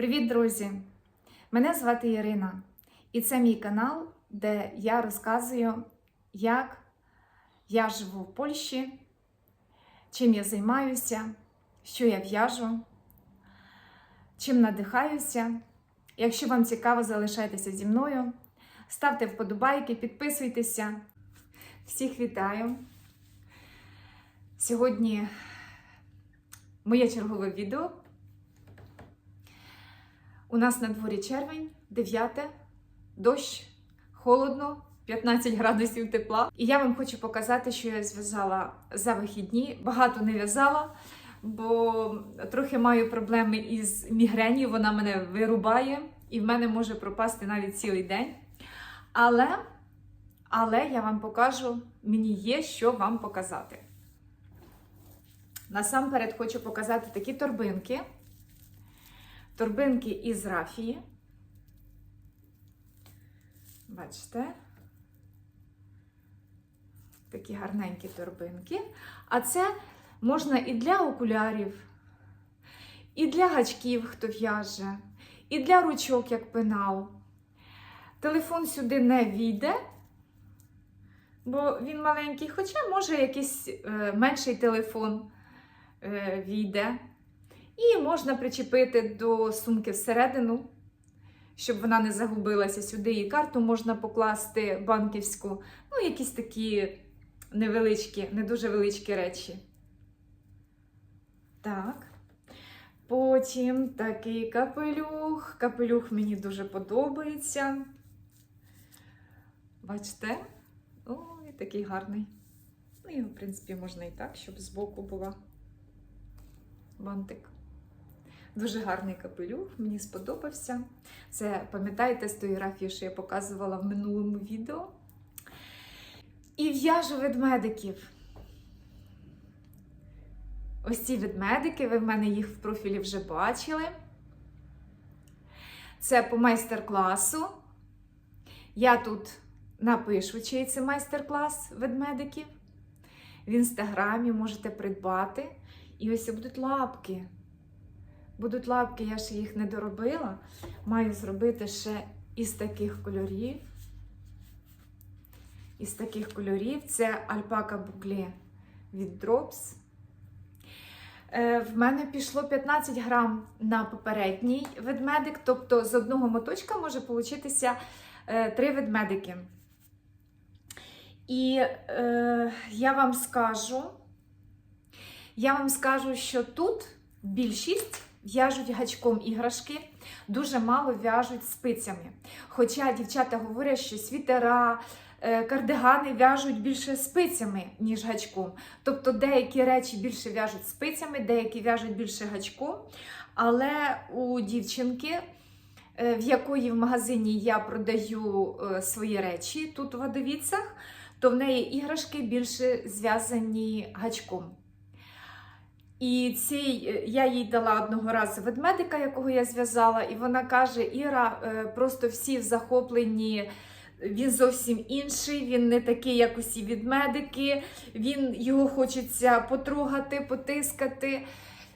Привіт, друзі! Мене звати Ірина, і це мій канал, де я розказую, як я живу в Польщі, чим я займаюся, що я в'яжу, чим надихаюся. Якщо вам цікаво, залишайтеся зі мною, ставте вподобайки, підписуйтеся. Всіх вітаю! Сьогодні моє чергове відео. У нас на дворі червень, 9, дощ, холодно, 15 градусів тепла. І я вам хочу показати, що я зв'язала за вихідні. Багато не в'язала, бо трохи маю проблеми із мігренію, вона мене вирубає, і в мене може пропасти навіть цілий день. Але, але я вам покажу, мені є що вам показати. Насамперед хочу показати такі торбинки. Торбинки із рафії. Бачите? Такі гарненькі торбинки. А це можна і для окулярів, і для гачків, хто в'яже, і для ручок, як пенал. Телефон сюди не війде, бо він маленький, хоча може якийсь е, менший телефон е, війде. І можна причепити до сумки всередину, щоб вона не загубилася сюди. І карту можна покласти банківську. Ну, якісь такі невеличкі, не дуже величкі речі. Так. Потім такий капелюх. Капелюх мені дуже подобається. Бачите? Ой, такий гарний. Ну, його, в принципі, можна і так, щоб збоку була бантик. Дуже гарний капелюх, мені сподобався. Це, пам'ятаєте, з тої графії, що я показувала в минулому відео. І в'яжу ведмедиків. Ось ці ведмедики, ви в мене їх в профілі вже бачили. Це по майстер-класу. Я тут напишу, чий це майстер-клас ведмедиків. В інстаграмі можете придбати. І ось будуть лапки. Будуть лапки, я ще їх не доробила. Маю зробити ще із таких кольорів. Із таких кольорів це альпака букле від Drops. Е, В мене пішло 15 грам на попередній ведмедик, тобто з одного моточка може получитися е, три ведмедики. І е, я вам скажу, я вам скажу, що тут більшість в'яжуть гачком іграшки, дуже мало в'яжуть спицями. Хоча дівчата говорять, що світера, е, кардигани в'яжуть більше спицями, ніж гачком. Тобто деякі речі більше в'яжуть спицями, деякі в'яжуть більше гачком. Але у дівчинки, е, в якої в магазині я продаю е, свої речі тут в Адовіцах, то в неї іграшки більше зв'язані гачком. І цей, е, я їй дала одного разу ведмедика, якого я зв'язала, і вона каже: Іра, е, просто всі захопленні. Він зовсім інший, він не такий, як усі ведмедики. Він його хочеться потрогати, потискати.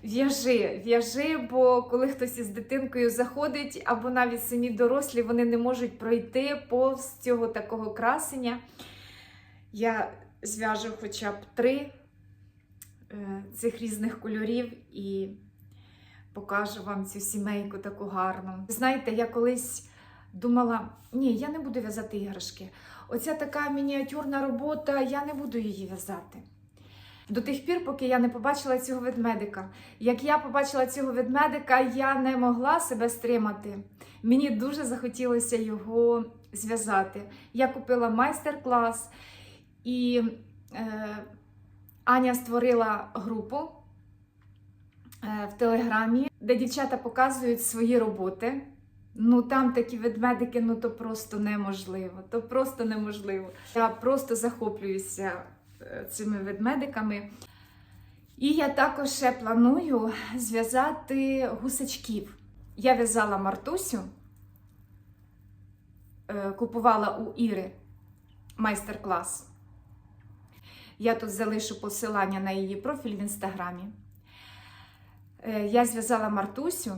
В'яжи, в'яжи, бо коли хтось із дитинкою заходить, або навіть самі дорослі, вони не можуть пройти повз цього такого красення. Я зв'яжу хоча б три цих різних кольорів і покажу вам цю сімейку таку гарну. Знаєте, я колись думала, ні, я не буду в'язати іграшки. Оця така мініатюрна робота, я не буду її в'язати. До тих пір, поки я не побачила цього ведмедика. Як я побачила цього ведмедика, я не могла себе стримати. Мені дуже захотілося його зв'язати. Я купила майстер-клас, і е, Аня створила групу е, в Телеграмі, де дівчата показують свої роботи. Ну там такі ведмедики, ну то просто неможливо. То просто неможливо. Я просто захоплююся е, цими ведмедиками. І я також ще планую зв'язати гусачків. Я в'язала Мартусю, е, купувала у Іри майстер-клас. Я тут залишу посилання на її профіль в інстаграмі. Е, Я зв'язала Мартусю,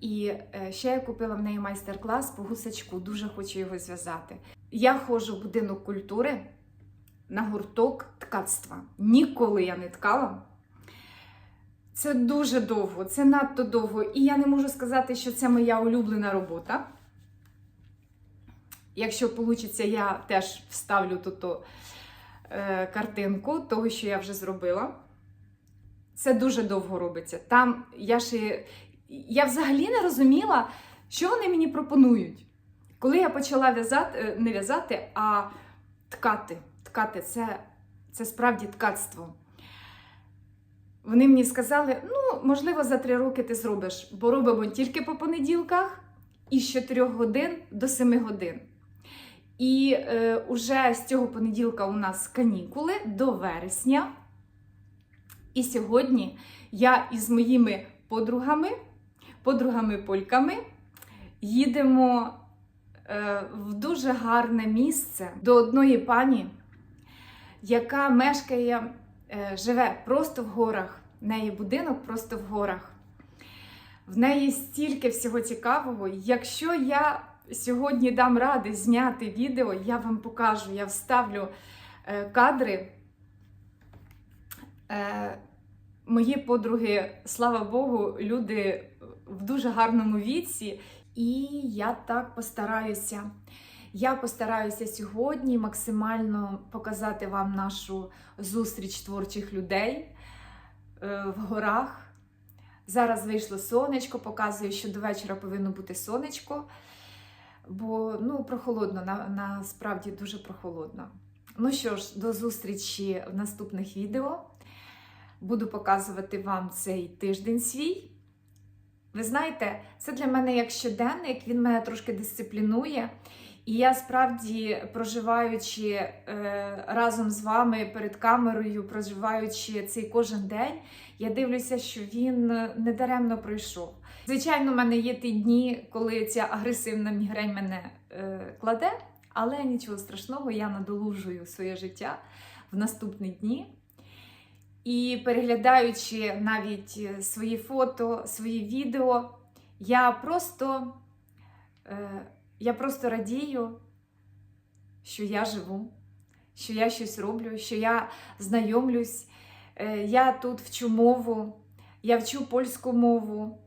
І е, ще я купила в неї майстер-клас по гусачку, дуже хочу його зв'язати. Я ходжу в будинок культури на гурток ткацтва. Ніколи я не ткала. Це дуже довго, це надто довго. І я не можу сказати, що це моя улюблена робота. Якщо вийде, я теж вставлю тут картинку того, що я вже зробила. Це дуже довго робиться. Там я ще я взагалі не розуміла, що вони мені пропонують. Коли я почала в'язати, е, не в'язати, а ткати. Ткати це, це справді ткацтво. Вони мені сказали: ну, можливо, за три роки ти зробиш, бо робимо тільки по понеділках і з 4 годин до 7 годин. І е, уже з цього понеділка у нас канікули до вересня. І сьогодні я із моїми подругами, подругами-польками, їдемо е, в дуже гарне місце до одної пані, яка мешкає, е, живе просто в горах. В неї будинок просто в горах. В неї стільки всього цікавого. Якщо я сьогодні дам ради зняти відео, я вам покажу, я вставлю е, кадри. Е, Мої подруги, слава Богу, люди в дуже гарному віці. І я так постараюся. Я постараюся сьогодні максимально показати вам нашу зустріч творчих людей е, в горах. Зараз вийшло сонечко, показую, що до вечора повинно бути сонечко, бо ну, прохолодно, на, насправді дуже прохолодно. Ну що ж, до зустрічі в наступних відео. Буду показувати вам цей тиждень свій. Ви знаєте, це для мене як щоденник, він мене трошки дисциплінує. І я справді, проживаючи е, разом з вами перед камерою, проживаючи цей кожен день, я дивлюся, що він недаремно пройшов. Звичайно, в мене є ті дні, коли ця агресивна мігрень мене е, кладе, але нічого страшного, я надолужую своє життя в наступні дні. І переглядаючи навіть свої фото, свої відео, я просто, е, я просто радію, що я живу, що я щось роблю, що я знайомлюсь. Е, я тут вчу мову, я вчу польську мову.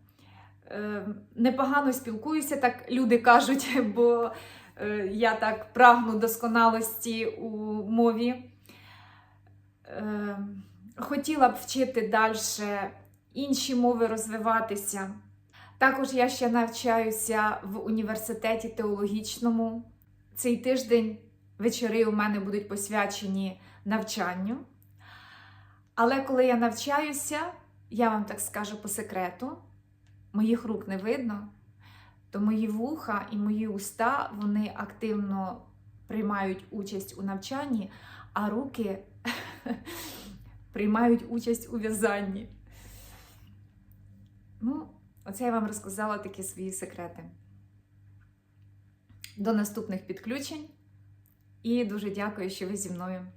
Е, непогано спілкуюся, так люди кажуть, бо е, я так прагну досконалості у мові. Е, Хотіла б вчити далі інші мови розвиватися. Також я ще навчаюся в університеті теологічному. Цей тиждень вечори у мене будуть посвячені навчанню. Але коли я навчаюся, я вам так скажу по секрету, моїх рук не видно, то мої вуха і мої уста вони активно приймають участь у навчанні, а руки приймають участь у в'язанні. Ну, оце я вам розказала такі свої секрети. До наступних підключень. І дуже дякую, що ви зі мною.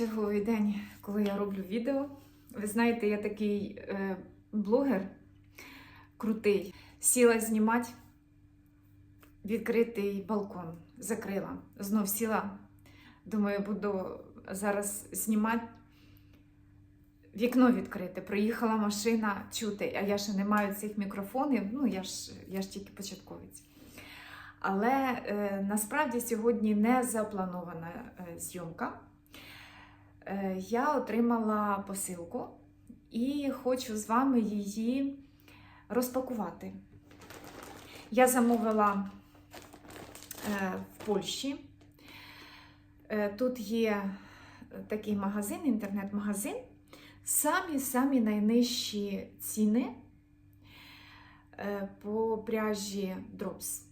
Черговий день, коли я роблю відео. Ви знаєте, я такий е, блогер крутий. Сіла знімати відкритий балкон, закрила. Знов сіла. Думаю, буду зараз знімати. Вікно відкрите, проїхала машина чути, а я ще не маю цих мікрофонів, ну я ж, я ж тільки початковець. Але е, насправді сьогодні не запланована е, зйомка. Е, я отримала посилку і хочу з вами її розпакувати. Я замовила е, в Польщі. Е, Тут є такий магазин, інтернет-магазин. Самі-самі найнижчі ціни по пряжі Drops.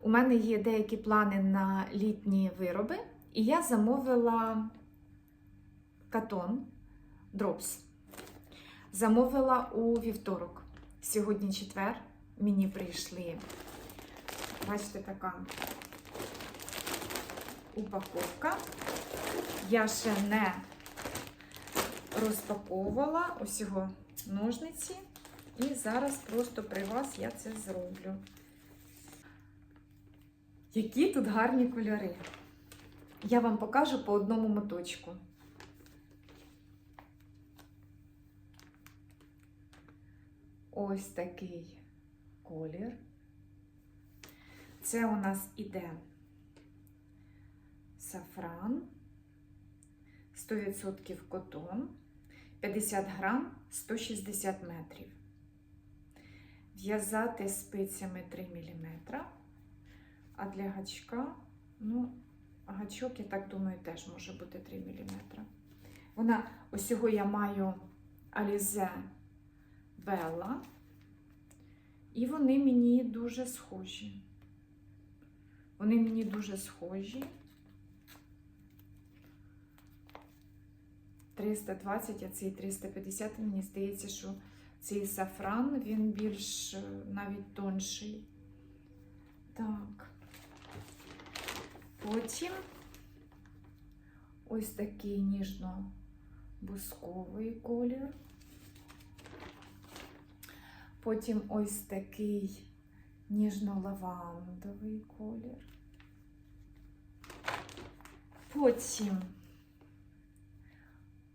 У мене є деякі плани на літні вироби, і я замовила катон Drops. Замовила у вівторок. Сьогодні четвер. Мені прийшли, бачите, така упаковка. Я ще не розпаковувала ось його ножниці. І зараз просто при вас я це зроблю. Які тут гарні кольори. Я вам покажу по одному моточку. Ось такий колір. Це у нас іде сафран, 100% котон, 50 грам, 160 метрів. В'язати спицями 3 мм. А для гачка, ну, гачок, я так думаю, теж може бути 3 мм. Вона, ось цього я маю Alize Bella. І вони мені дуже схожі. Вони мені дуже схожі. 320, а цей 350, мені здається, що цей сафран, він більш е, навіть тонший. Так. Потім ось такий ніжно-бусковий колір. Потім ось такий ніжно-лавандовий колір. Потім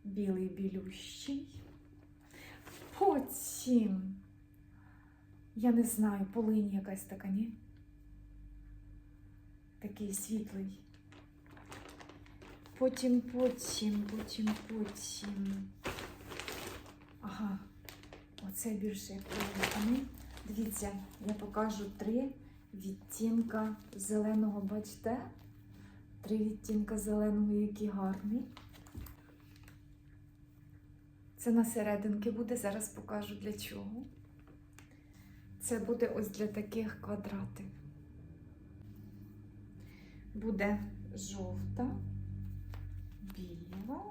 білий білющий. Потім, я не знаю, полинь якась така, ні? Такий світлий. Потім, потім, потім, потім. Ага, оце більше як. Дивіться, я покажу три відтінка зеленого, бачите? Три відтінка зеленого, які гарні. Це на серединки буде, зараз покажу для чого. Це буде ось для таких квадратів. Буде жовта, біла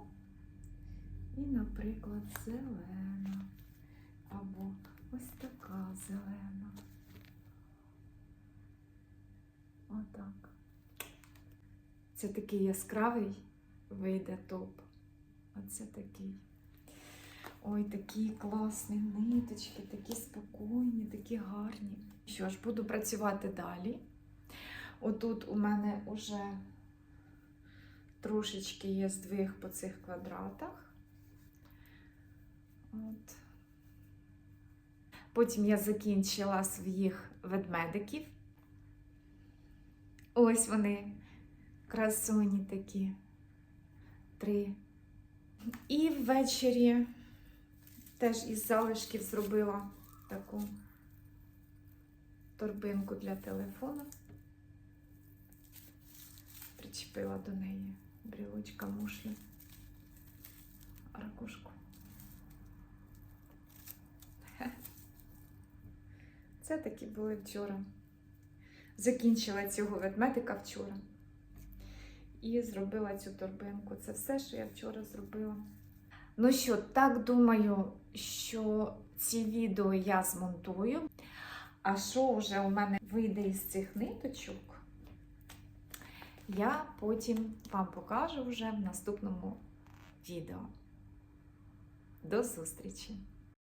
і, наприклад, зелена. Або ось така зелена. Отак. Це такий яскравий вийде топ. Оце такий. Ой, такі класні ниточки, такі спокійні, такі гарні. Що ж, буду працювати далі. Отут у мене вже трошечки є здвиг по цих квадратах. От. Потім я закінчила своїх ведмедиків. Ось вони, красуні такі. Три. І ввечері теж із залишків зробила таку торбинку для телефону. Причепила до неї брілочка мушлі, ракушку. Це такі були вчора. Закінчила цього ведмедика вчора. І зробила цю торбинку. Це все, що я вчора зробила. Ну що, так думаю, що ці відео я змонтую. А що вже у мене вийде із цих ниточок, я потім вам покажу вже в наступному відео. До зустрічі!